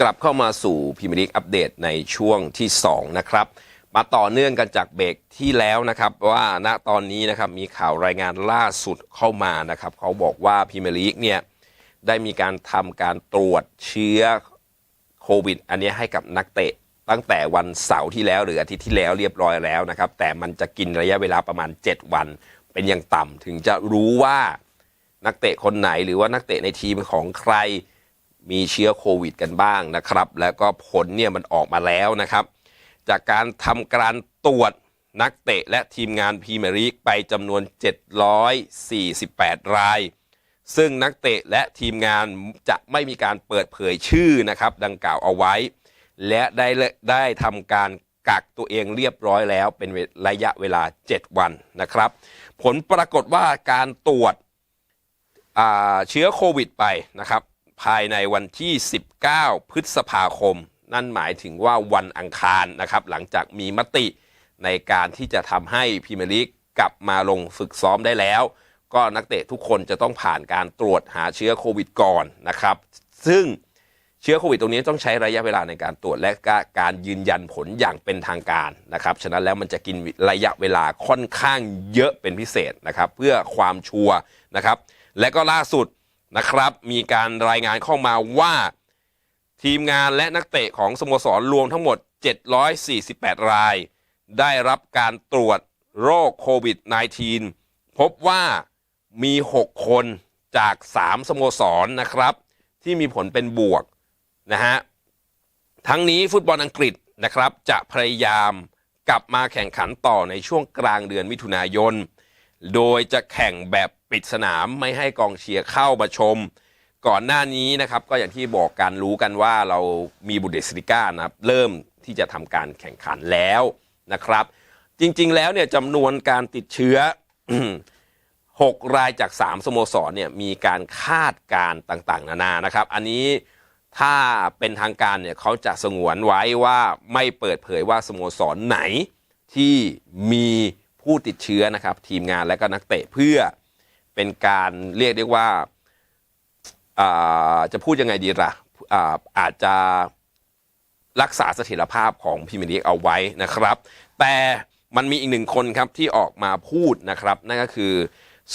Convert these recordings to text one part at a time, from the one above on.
กลับเข้ามาสู่พรีเมียร์ลีกอัปเดตในช่วงที่ 2 นะครับ มาต่อเนื่องกันจากเบรกที่แล้วนะครับ ว่าณตอนนี้นะครับมีข่าวรายงานล่าสุดเข้ามานะครับ เขาบอกว่าพรีเมียร์ลีกเนี่ยได้มีการทำการตรวจเชื้อโควิด อันนี้ให้กับนักเตะตั้งแต่วันเสาร์ที่แล้วหรืออาทิตย์ที่แล้วเรียบร้อยแล้วนะครับ แต่มันจะกินระยะเวลาประมาณ 7 วัน เป็นอย่างต่ำถึงจะรู้ว่านักเตะคนไหนหรือว่านักเตะในทีมของใคร มีเชื้อโควิดกันบ้างนะครับ แล้วก็ผลเนี่ยมันออกมาแล้วนะครับ จากการทำการตรวจนักเตะและทีมงานพรีเมียร์ลีกไปจำนวน 748 ราย ซึ่งนักเตะและทีมงานจะไม่มีการเปิดเผยชื่อนะครับ ดังกล่าวเอาไว้ และได้ได้ทำการกักตัวเองเรียบร้อยแล้วเป็นระยะเวลา 7 วันนะครับ ผลปรากฏว่าการตรวจเชื้อโควิดไปนะครับ ภายในวันที่ 19 พฤษภาคม นั่นหมายถึงว่าวันอังคารนะครับ หลังจากมีมติในการที่จะทำให้พรีเมียร์ลีกกลับมาลงฝึกซ้อมได้แล้ว ก็นักเตะทุกคนจะต้องผ่านการตรวจหาเชื้อโควิดก่อนนะครับ ซึ่งเชื้อโควิดตรงนี้ต้องใช้ระยะเวลาในการตรวจและกการยืนยันผลอย่างเป็นทางการนะครับ ฉะนั้นแล้วมันจะกินระยะเวลาค่อนข้างเยอะเป็นพิเศษนะครับ เพื่อความชัวร์นะครับ และก็ล่าสุด นะครับ มีการรายงานเข้ามาว่าทีมงานและนักเตะของสโมสรรวมทั้งหมด 748 ราย ได้รับการตรวจโรคโควิด -19 พบว่ามี 6 คนจาก 3 สโมสรนะครับ ที่มีผลเป็นบวกนะฮะ ทั้งนี้ฟุตบอลอังกฤษนะครับ จะพยายามกลับมาแข่งขันต่อในช่วงกลางเดือนมิถุนายน โดยจะแข่งแบบ ปิดสนามไม่ให้กองเชียร์เข้ามาชม ก่อนหน้านี้นะครับก็อย่างที่บอกกันรู้กันว่าเรามีบุเดสลิก้านะครับเริ่มที่จะทำการแข่งขันแล้วนะครับ จริงๆแล้วเนี่ยจำนวนการติดเชื้อ 6 รายจาก 3 สโมสรเนี่ยมีการคาดการ์ต่างๆ นานานะครับ อันนี้ถ้าเป็นทางการเนี่ยเขาจะสงวนไว้ว่าไม่เปิดเผยว่าสโมสรไหนที่มีผู้ติดเชื้อนะครับ ทีมงานและก็นักเตะเพื่อ เป็นการเรียกได้ว่าอ่าจะพูดยังไงดีล่ะอ่าอาจจะรักษาเสถียรภาพของพรีเมียร์ลีกเอาไว้นะครับ แต่มันมีอีกหนึ่งคนครับที่ออกมาพูดนะครับ นั่นก็คือ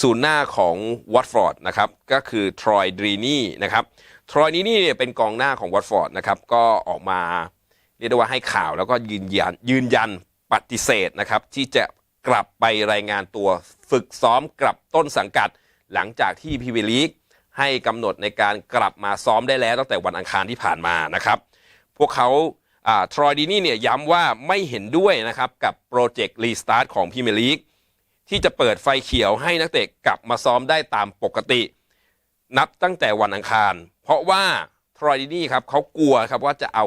ศูนย์หน้าของวัตฟอร์ดนะครับก็คือทรอยดรีนี่นะครับทรอยนี้นี่เนี่ยเป็นกองหน้าของวัตฟอร์ดนะครับก็ออกมาเรียกได้ว่าให้ข่าวแล้วก็ยืนยันยืนยันปฏิเสธนะครับที่จะ กลับไปรายงานตัว ฝึกซ้อมกลับต้นสังกัด หลังจากที่พรีเมีลีกให้กำหนดในการกลับมาซ้อมได้แล้วตั้งแต่วันอังคารที่ผ่านมานะครับ พวกเขาทรอยดีนี่เนี่ยย้ำว่าไม่เห็นด้วยนะครับกับโปรเจกต์รีสตาร์ทของพรีเมลีกที่จะเปิดไฟเขียวให้นักเตะกลับมาซ้อมได้ตามปกติ นับตั้งแต่วันอังคาร เพราะว่าทรอยดีนี่ครับเขากลัวครับว่าจะเอา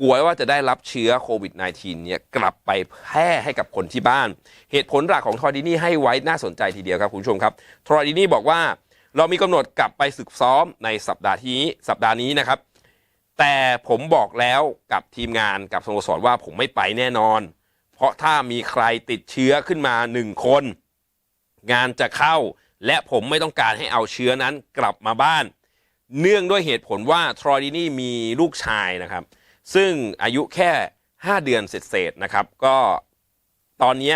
กลัวว่าจะได้รับเชื้อโควิด -19 เนี่ยกลับไปแพร่ให้กับคนที่บ้าน เหตุผลหลักของทรอดีนี่ให้ไว้น่าสนใจทีเดียวครับคุณผู้ชมครับทรอดีนี่บอกว่าเรามีกำหนดกลับไปศึกซ้อมในสัปดาห์ที่สัปดาห์นี้นะครับ แต่ผมบอกแล้วกับทีมงานกับสโมสรว่าผมไม่ไปแน่นอน เพราะถ้ามีใครติดเชื้อขึ้นมาหนึ่งคน งานจะเข้า และผมไม่ต้องการให้เอาเชื้อนั้นกลับมาบ้าน เนื่องด้วยเหตุผลว่าทรอยดินี่มีลูกชายนะครับ ซึ่งอายุแค่ 5 เดือนเศษๆนะครับ ก็ตอนนี้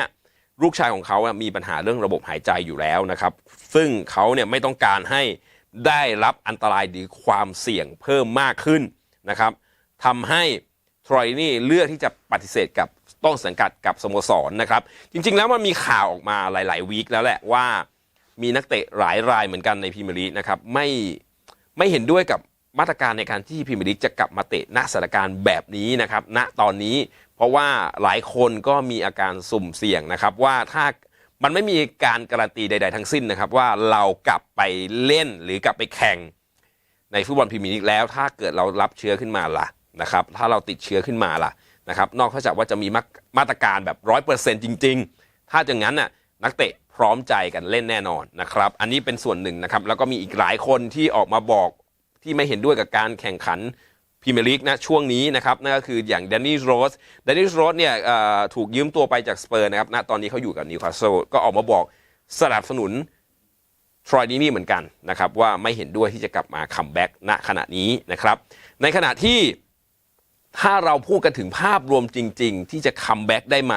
ลูกชายของเขาอะมีปัญหาเรื่องระบบหายใจอยู่แล้วนะครับ ซึ่งเขาเนี่ยไม่ต้องการให้ได้รับอันตรายหรือความเสี่ยงเพิ่มมากขึ้นนะครับทำให้ทรอยนี่เลือกที่จะปฏิเสธกับต้นสังกัดกับสโมสรนะครับ จริงๆแล้วมันมีข่าวออกมาหลายๆวีคแล้วแหละว่ามีนักเตะหลายรายเหมือนกันในพรีเมียร์ลีกนะครับไม่ไม่เห็นด้วยกับ มาตรการในการที่พรีเมียร์ลีกจะกลับมาเตะณสถานการณ์แบบนี้นะครับณตอนนี้ เพราะว่าหลายคนก็มีอาการสุ่มเสี่ยงนะครับว่าถ้ามันไม่มีการการันตีใด ๆ ทั้งสิ้นนะครับ ว่าเรากลับไปเล่นหรือกลับไปแข่งในฟุตบอลพรีเมียร์ลีกแล้วถ้าเกิดเรารับเชื้อขึ้นมาล่ะนะครับถ้าเราติดเชื้อขึ้นมาล่ะนะครับนอกจากว่าจะมีมาตรการแบบร้อยเปอร์เซ็นต์จริง ๆ ถ้าอย่างนั้นน่ะนักเตะพร้อมใจกันเล่นแน่นอนนะครับ อันนี้เป็นส่วนหนึ่งนะครับ แล้วก็มีอีกหลายคนที่ออกมาบอก ที่ไม่เห็นด้วยกับการแข่งขันพรีเมียร์ลีกนะช่วงนี้นะครับนั่นก็คืออย่างแดนนี่โรสแดนนี่โรสเนี่ยถูกยืมตัวไปจากสเปอร์นะครับณตอนนี้เขาอยู่กับนิวคาสเซิลก็ออกมาบอกสนับสนุนทรอยดีนี่เหมือนกันนะครับว่าไม่เห็นด้วยที่จะกลับมาคัมแบ็กณขณะนี้นะครับ ในขณะที่ถ้าเราพูดกันถึงภาพรวมจริง ๆ ที่จะคัมแบ็กได้ไหม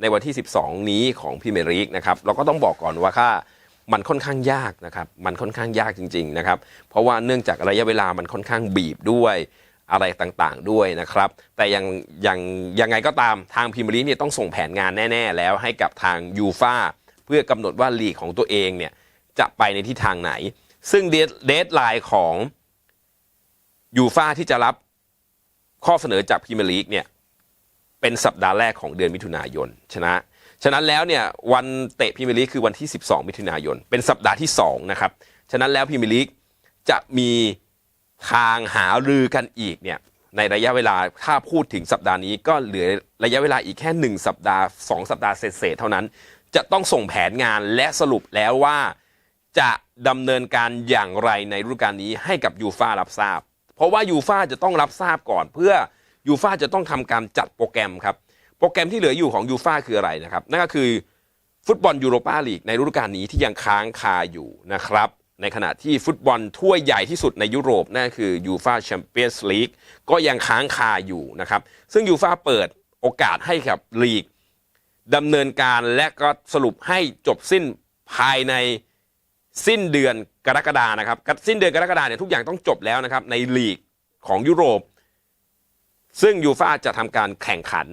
ในวันที่ 12 นี้ของพรีเมียร์ลีกนะครับเราก็ต้องบอกก่อนว่าค่า มันค่อนข้างยากนะครับมันค่อนข้างยากจริงๆนะครับเพราะว่าเนื่องจากระยะเวลามันค่อนข้างบีบด้วยอะไรต่างๆด้วยนะครับ แต่ยังยังยังไงก็ตามทางพรีเมียร์ลีเนี่ยต้องส่งแผนงานแน่ ๆ แล้วให้กับทางยูฟาเพื่อกำหนดว่าลีกของตัวเองเนี่ยจะไปในทิศทางไหน ซึ่งเดทไลน์ของยูฟาที่จะรับข้อเสนอจากพรีเมียร์ลีกเนี่ยเป็นสัปดาห์แรกของเดือนมิถุนายนชนะ ฉะนั้นแล้วเนี่ยวันเตะพรีเมียร์ลีกคือวันที่ 12 มิถุนายน เป็นสัปดาห์ที่ 2 นะครับ ฉะนั้นแล้วพรีเมียร์ลีกจะมีทางหารือกันอีกเนี่ยในระยะเวลาถ้าพูดถึงสัปดาห์นี้ก็เหลือระยะเวลาอีกแค่ 1 สัปดาห์ 2 สัปดาห์เศษเท่านั้น จะต้องส่งแผนงานและสรุปแล้วว่าจะดำเนินการอย่างไรในฤดูกาลนี้ให้กับยูฟารับทราบ เพราะว่ายูฟาจะต้องรับทราบก่อนเพื่อยูฟาจะต้องทำการจัดโปรแกรมครับ โปรแกรมที่เหลืออยู่ของยูฟาคืออะไรนะครับ นั่นก็คือฟุตบอลยูโรปาลีกในฤดูกาลนี้ที่ยังค้างคาอยู่นะครับ ในขณะที่ฟุตบอลถ้วยใหญ่ที่สุดในยุโรปนั่นคือยูฟาแชมเปี้ยนส์ลีกก็ยังค้างคาอยู่นะครับ ซึ่งยูฟาเปิดโอกาสให้กับลีกดำเนินการและก็สรุปให้จบสิ้นภายในสิ้นเดือนกรกฎานะครับสิ้นเดือนกรกฎาเนี่ยทุกอย่างต้องจบแล้วนะครับในลีกของยุโรป ซึ่งยูฟาจะทำการแข่งขัน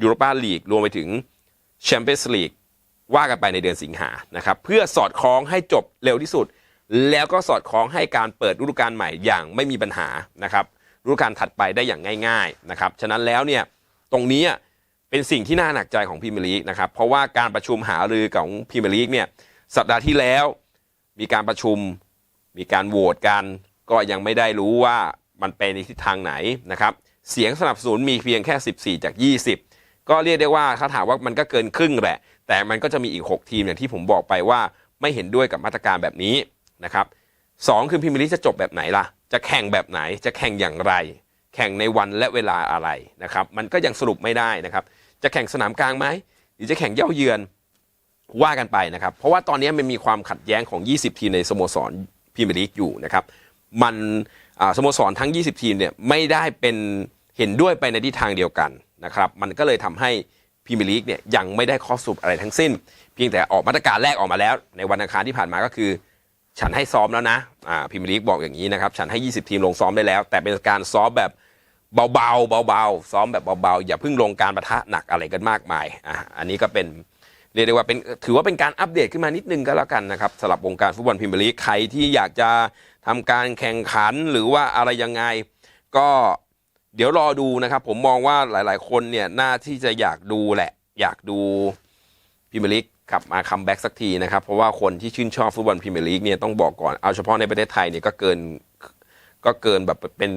ยูโรปาลีกรวมไปถึงแชมเปี้ยนส์ลีกว่ากันไปในเดือนสิงหานะครับ เพื่อสอดคล้องให้จบเร็วที่สุด แล้วก็สอดคล้องให้การเปิดฤดูกาลใหม่อย่างไม่มีปัญหานะครับฤดูกาลถัดไปได้อย่างง่าย ๆนะครับ ฉะนั้นแล้วเนี่ยตรงนี้เป็นสิ่งที่น่าหนักใจของพรีเมียร์ลีกนะครับ เพราะว่าการประชุมหารือของพรีเมียร์ลีกเนี่ยสัปดาห์ที่แล้ว มีการประชุมมีการโหวตกัน ก็ยังไม่ได้รู้ว่ามันไปในทิศทางไหนนะครับ เสียงสนับสนุนมีเพียงแค่ 14 จาก 20 ก็เรียกได้ว่าถ้าถามว่ามันก็เกินครึ่งแหละ แต่มันก็จะมีอีก 6 ทีมอย่างที่ผมบอกไปว่าไม่เห็นด้วยกับมาตรการแบบนี้นะครับสองคือพรีเมียร์ลีกจะจบแบบไหนล่ะ จะแข่งแบบไหน จะแข่งอย่างไร แข่งในวันและเวลาอะไรนะครับ มันก็ยังสรุปไม่ได้นะครับ จะแข่งสนามกลางไหมหรือจะแข่งเย่าเยือนว่ากันไปนะครับ เพราะว่าตอนนี้มันมีความขัดแย้งของ 20 ทีมในสโมสรพรีเมียร์ลีกอยู่นะครับ มันสโมสรทั้ง 20 ทีมเนี่ยไม่ได้เป็นเห็นด้วยไปในทิศทางเดียวกัน นะครับมันก็เลยทำให้พรีเมียร์ลีกเนี่ยยังไม่ได้ข้อสรุปอะไรทั้งสิ้น เพียงแต่ออกมาตรการแรกออกมาแล้ว ในวันอังคารที่ผ่านมาก็คือ ฉันให้ซ้อมแล้วนะอ่าพรีเมียร์ลีกบอกอย่างนี้นะครับฉันให้ 20 ทีมลงซ้อมได้แล้ว แต่เป็นการซ้อมแบบเบาๆเบาๆซ้อมแบบเบาๆอย่าเพิ่งลงการประทะหนักอะไรกันมากมายอ่าอันนี้ก็เป็นเรียกได้ว่าเป็นถือว่าเป็นการอัปเดตขึ้นมานิดนึงก็แล้วกันนะครับสำหรับวงการฟุตบอลพรีเมียร์ลีกใครที่อยากจะทำการแข่งขันหรือว่าอะไรยังไงก็ เดี๋ยวรอดูนะครับ ผมมองว่าหลาย ๆ คนเนี่ยน่าที่จะอยากดูแหละ อยากดูพรีเมียร์ลีกกลับมาคัมแบ็กสักทีนะครับ เพราะว่าคนที่ชื่นชอบฟุตบอลพรีเมียร์ลีกเนี่ยต้องบอกก่อนเอาเฉพาะในประเทศไทยเนี่ยก็เกินก็เกินแบบเป็น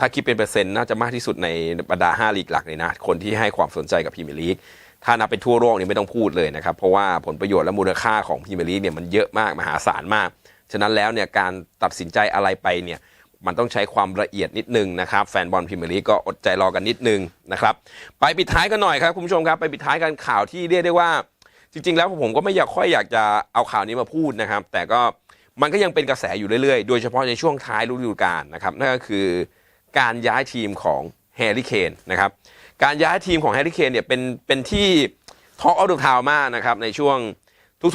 ถ้าคิดเป็นเปอร์เซ็นต์น่าจะมากที่สุดในบรรดา5ลีกหลักเลยนะ คนที่ให้ความสนใจกับพรีเมียร์ลีกถ้านับเป็นทั่วโลกนี่ไม่ต้องพูดเลยนะครับ เพราะว่าผลประโยชน์และมูลค่าของพรีเมียร์ลีกเนี่ยมันเยอะมากมหาศาลมาก ฉะนั้นแล้วเนี่ยการตัดสินใจอะไรไปเนี่ย มันต้องใช้ความละเอียดนิดนึงนะครับ แฟนบอลพรีเมียร์ลีกก็อดใจรอกันนิดนึงนะครับ ไปปิดท้ายกันหน่อยครับคุณผู้ชมครับ ไปปิดท้ายกันข่าวที่เรียกได้ว่า จริง ๆ แล้วผมก็ไม่อยากค่อยอยากจะเอาข่าวนี้มาพูดนะครับ แต่ก็มันก็ยังเป็นกระแสอยู่เรื่อยๆ โดยเฉพาะในช่วงท้ายฤดูกาลนะครับ นั่นก็คือการย้ายทีมของแฮร์รี่เคนนะครับ การย้ายทีมของแฮร์รี่เคนเนี่ยเป็นเป็นที่ทอ l อ of ด e ทาวมากนะครับในช่วง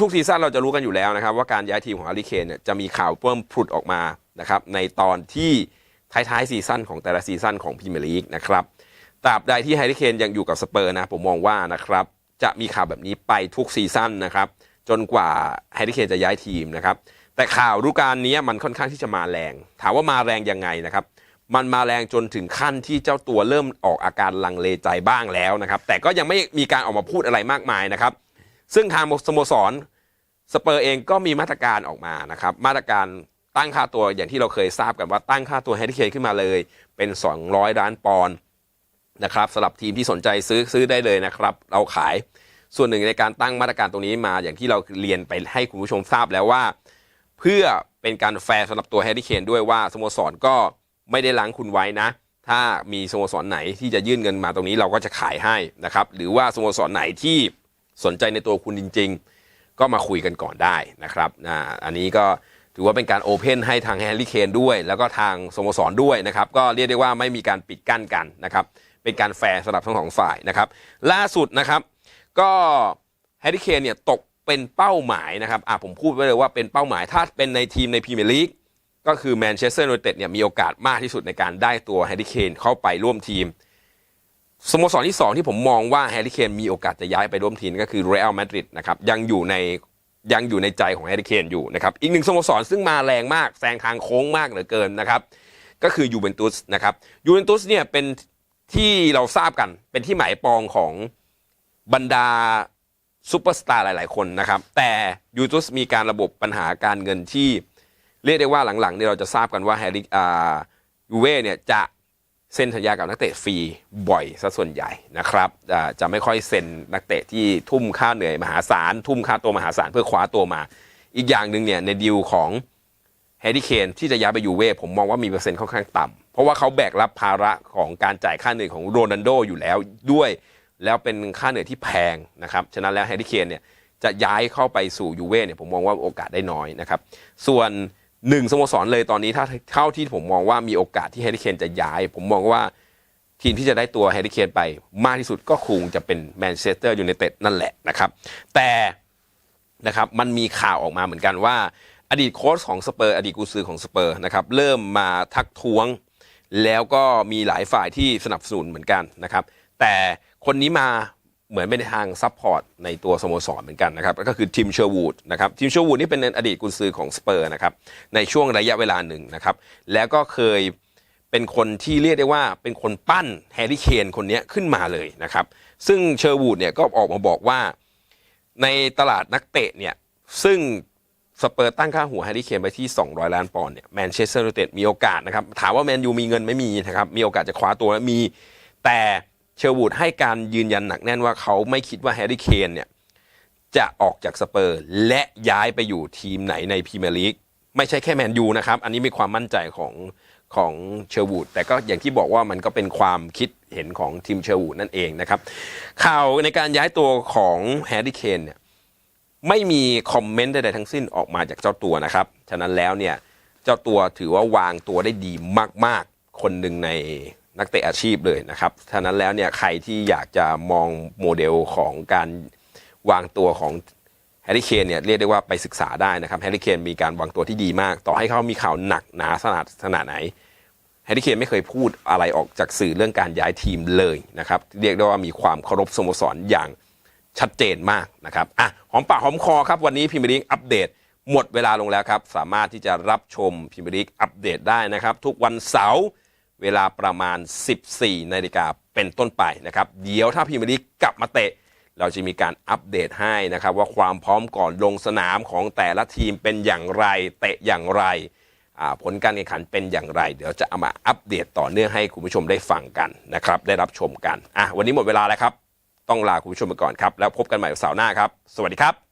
ทุกๆซีซั่นเราจะรู้กันอยู่แล้วนะครับ ว่าการย้ายทีมของแฮร์รี่เคนเนี่ยจะมีข่าวเพิ่มผุดออกมา นะครับในตอนที่ท้ายๆซีซั่นของแต่ละซีซั่นของพรีเมียร์ลีกนะครับตราบใดที่แฮร์รี่เคนยังอยู่กับสเปอร์นะผมมองว่านะครับจะมีข่าวแบบนี้ไปทุกซีซั่นนะครับจนกว่าแฮร์รี่เคนจะย้ายทีมนะครับแต่ข่าวฤดูกาลนี้มันค่อนข้างที่จะมาแรง ถามว่ามาแรงยังไงนะครับมันมาแรงจนถึงขั้นที่เจ้าตัวเริ่มออกอาการลังเลใจบ้างแล้วนะครับ แต่ก็ยังไม่มีการออกมาพูดอะไรมากมายนะครับ ซึ่งทางสโมสรสเปอร์เองก็มีมาตรการออกมานะครับ มาตรการ ตั้งค่าตัวอย่างที่เราเคยทราบกันว่าตั้งค่าตัวแฮร์รี่เคนขึ้นมาเลย เป็น 200 ล้านปอนด์นะครับสำหรับทีมที่สนใจซื้อซื้อได้เลยนะครับ เราขายส่วนหนึ่งในการตั้งมาตรการตรงนี้มาอย่างที่เราเรียนไปให้คุณผู้ชมทราบแล้วว่า เพื่อเป็นการแฟร์สำหรับตัวแฮร์รี่เคนด้วยว่าสโมสรก็ไม่ได้ล้างคุณไว้นะ ถ้ามีสโมสรไหนที่จะยื่นเงินมาตรงนี้เราก็จะขายให้นะครับหรือว่าสโมสรไหนที่สนใจในตัวคุณจริง ๆ ก็มาคุยกันก่อนได้นะครับอ่าอันนี้ก็ ถือว่าเป็นการโอเพนให้ทางแฮร์รี่เคนด้วย แล้วก็ทางสโมสรด้วยนะครับ ก็เรียกได้ว่าไม่มีการปิดกั้นกันนะครับ เป็นการแฟร์สำหรับทั้งสองฝ่ายนะครับ ล่าสุดนะครับ ก็แฮร์รี่เคนเนี่ยตกเป็นเป้าหมายนะครับอะผมพูดไว้เลยว่าเป็นเป้าหมายถ้าเป็นในทีมในพรีเมียร์ลีกก็คือแมนเชสเตอร์ยูไนเต็ดเนี่ยมีโอกาสมากที่สุดในการได้ตัวแฮร์รี่เคนเข้าไปร่วมทีมสโมสรที่ 2 ที่ผมมองว่าแฮร์รี่เคนมีโอกาสจะย้ายไปร่วมทีมก็คือเรอัลมาดริดนะครับยังอยู่ใน ยังอยู่ในใจของแฮร์รี่เคนอยู่นะครับ อีกหนึ่งสโมสรซึ่งมาแรงมากแซงทางโค้งมากเหลือเกินนะครับ ก็คือยูเวนตุสนะครับยูเวนตุสเนี่ยเป็นที่เราทราบกันเป็นที่หมายปองของบรรดาซูเปอร์สตาร์หลาย ๆ คนนะครับ แต่ยูเวนตุสมีการระบบปัญหาการเงินที่ เรียกได้ว่าหลังๆเนี่ยเราจะทราบกันว่าแฮร์รี่อ่ายูเว่เนี่ยจะ เซ็นสัญญากับนักเตะฟรีบ่อยซะส่วนใหญ่นะครับจะไม่ค่อยเซ็นนักเตะที่ทุ่มค่าเหนื่อยมหาศาล ทุ่มค่าตัวมหาศาลเพื่อคว้าตัวมา อีกอย่างหนึ่งเนี่ยในดีลของแฮร์รี่เคนที่จะย้ายไปยูเว่ผมมองว่ามีเปอร์เซ็นต์ค่อนข้างต่ำเพราะว่าเขาแบกรับภาระของการจ่ายค่าเหนื่อยของโรนัลโดอยู่แล้วด้วย แล้วเป็นค่าเหนื่อยที่แพงนะครับฉะนั้นแล้วแฮร์รี่เคนเนี่ยจะย้ายเข้าไปสู่ยูเว่เนี่ยผมมองว่าโอกาสได้น้อยนะครับส่วน หนึ่งสโมสรเลยตอนนี้ถ้าเท่าที่ผมมองว่ามีโอกาสที่แฮร์รี่เคนจะย้าย ผมมองว่าทีมที่จะได้ตัวแฮร์รี่เคนไปมากที่สุดก็คงจะเป็นแมนเชสเตอร์ยูไนเต็ดนั่นแหละนะครับ แต่นะครับมันมีข่าวออกมาเหมือนกันว่า อดีตโค้ชของสเปอร์อดีตกุซือของสเปอร์นะครับเริ่มมาทักท้วง แล้วก็มีหลายฝ่ายที่สนับสนุนเหมือนกันนะครับ แต่คนนี้มา เหมือนเป็นทางซัพพอร์ตในตัวสโมสรเหมือนกันนะครับก็คือทีมเชอร์วูดนะครับทีมเชอร์วูดนี่เป็นอดีตกุนซือของสเปอร์นะครับในช่วงระยะเวลาหนึ่งนะครับแล้วก็เคยเป็นคนที่เรียกได้ว่าเป็นคนปั้นแฮร์รี่เคนคนนี้ขึ้นมาเลยนะครับซึ่งเชอร์วูดเนี่ยก็ออกมาบอกว่าในตลาดนักเตะเนี่ยซึ่งสเปอร์ตั้งค่าหัวแฮร์รี่เคนไปที่ 200 ล้านปอนด์เนี่ยแมนเชสเตอร์ยูไนเต็ดมีโอกาสนะครับถามว่าแมนยูมีเงินไม่มีนะครับมีโอกาสจะคว้าตัวมีแต่ เชอร์วูดให้การยืนยันหนักแน่นว่าเขาไม่คิดว่าแฮร์รี่เคนเนี่ยจะออกจากสเปอร์และย้ายไปอยู่ทีมไหนในพรีเมียร์ลีกไม่ใช่แค่แมนยูนะครับ อันนี้มีความมั่นใจของของเชอร์วูดแต่ก็อย่างที่บอกว่ามันก็เป็นความคิดเห็นของทีมเชอร์วูดนั่นเองนะครับ ข่าวในการย้ายตัวของแฮร์รี่เคนเนี่ยไม่มีคอมเมนต์ใดๆทั้งสิ้นออกมาจากเจ้าตัวนะครับ ฉะนั้นแล้วเนี่ยเจ้าตัวถือว่าวางตัวได้ดีมาก ๆ คนหนึ่งใน นักเตะอาชีพเลยนะครับฉะนั้นแล้วเนี่ยใครที่อยากจะมองโมเดลของการวางตัวของแฮร์รี่เคนเนี่ยเรียกได้ว่าไปศึกษาได้นะครับแฮร์รี่เคนมีการวางตัวที่ดีมาก ต่อให้เขามีข่าวหนักหนาขนาดขนาดไหนแฮร์รี่เคนไม่เคยพูดอะไรออกจากสื่อเรื่องการย้ายทีมเลยนะครับเรียกได้ว่ามีความเคารพสโมสรอย่างชัดเจนมากนะครับอะหอมปากหอมคอครับวันนี้พิมพ์ลีกอัปเดต หมดเวลาลงแล้วครับ สามารถที่จะรับชมพิมพ์ลีกอัปเดตได้นะครับ ทุกวันเสาร์ เวลาประมาณ 14นาฬิกาเป็นต้นไปนะครับ เดี๋ยวถ้าพิมพ์ลีกกลับมาเตะ เราจะมีการอัปเดตให้นะครับ ว่าความพร้อมก่อนลงสนามของแต่ละทีมเป็นอย่างไร เตะอย่างไร ผลการแข่งขันเป็นอย่างไร เดี๋ยวจะเอามาอัปเดตต่อเนื่องให้คุณผู้ชมได้ฟังกันนะครับ ได้รับชมกันอะวันนี้หมดเวลาแล้วครับ ต้องลาคุณผู้ชมไปก่อนครับ แล้วพบกันใหม่เสาร์หน้าครับ สวัสดีครับ